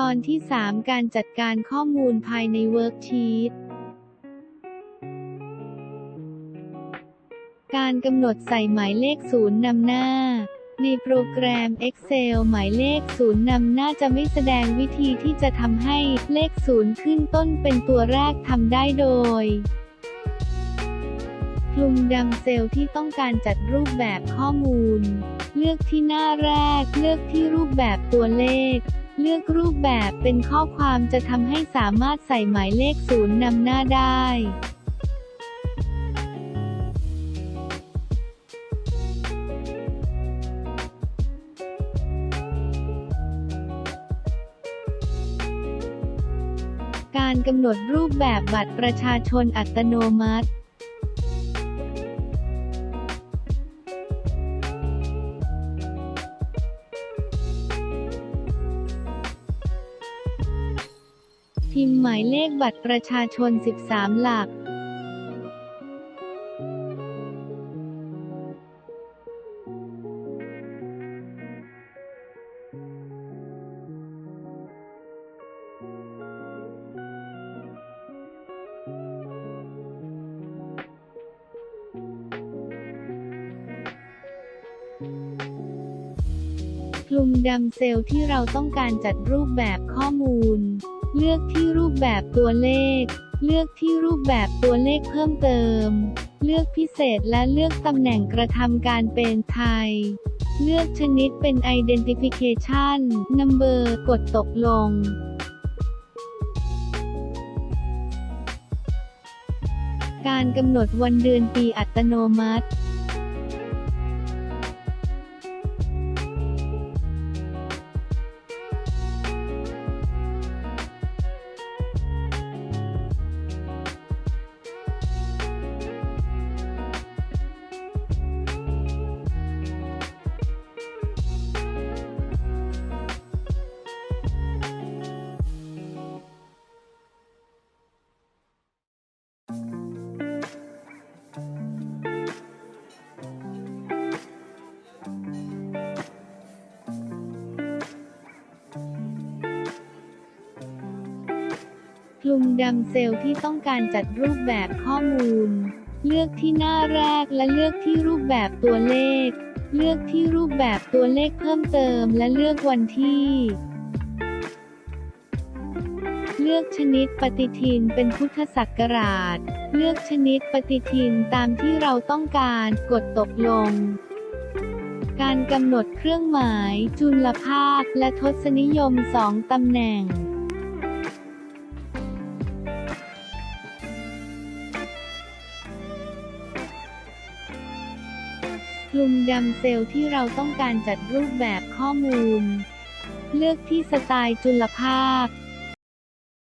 ตอนที่ 3 การจัดการข้อมูลภายในเวิร์กชีตการกำหนดใส่หมายเลขศูนย์นำหน้า ในโปรแกรม Excel หมายเลขศูนย์นำหน้าจะไม่แสดงวิธีที่จะทำให้เลขศูนย์ขึ้นต้นเป็นตัวแรกทำได้โดยคลุมดำเซลล์ที่ต้องการจัดรูปแบบข้อมูล เลือกที่หน้าแรก เลือกที่รูปแบบตัวเลข เลือกรูปแบบเป็นข้อความจะทำให้สามารถใส่หมายเลขศูนย์นำหน้าได้การกำหนดรูปแบบบัตรประชาชนอัตโนมัติ พิมพ์หมายเลขบัตรประชาชน 13 หลักคลุมดำเซลล์ที่เราต้องการจัดรูปแบบข้อมูล เลือกที่รูปแบบตัวเลข เลือกที่รูปแบบตัวเลขเพิ่มเติม เลือกพิเศษและเลือกตำแหน่งกระทำการเป็นไทย เลือกชนิดเป็น Identification Number กดตกลงการกำหนดวันเดือนปีอัตโนมัติ ลุมดำเซลล์ที่ต้องการจัดรูปแบบข้อมูล เลือกที่หน้าแรกและเลือกที่รูปแบบตัวเลข เลือกที่รูปแบบตัวเลขเพิ่มเติมและเลือกวันที่ เลือกชนิดปฏิทินเป็นพุทธศักราช เลือกชนิดปฏิทินตามที่เราต้องการกดตกลงการกำหนดเครื่องหมาย จุลภาค และทศนิยมสองตำแหน่ง คลุมดำเซลล์ที่เราต้องการจัดรูปแบบข้อมูล เลือกที่สไตล์จุลภาค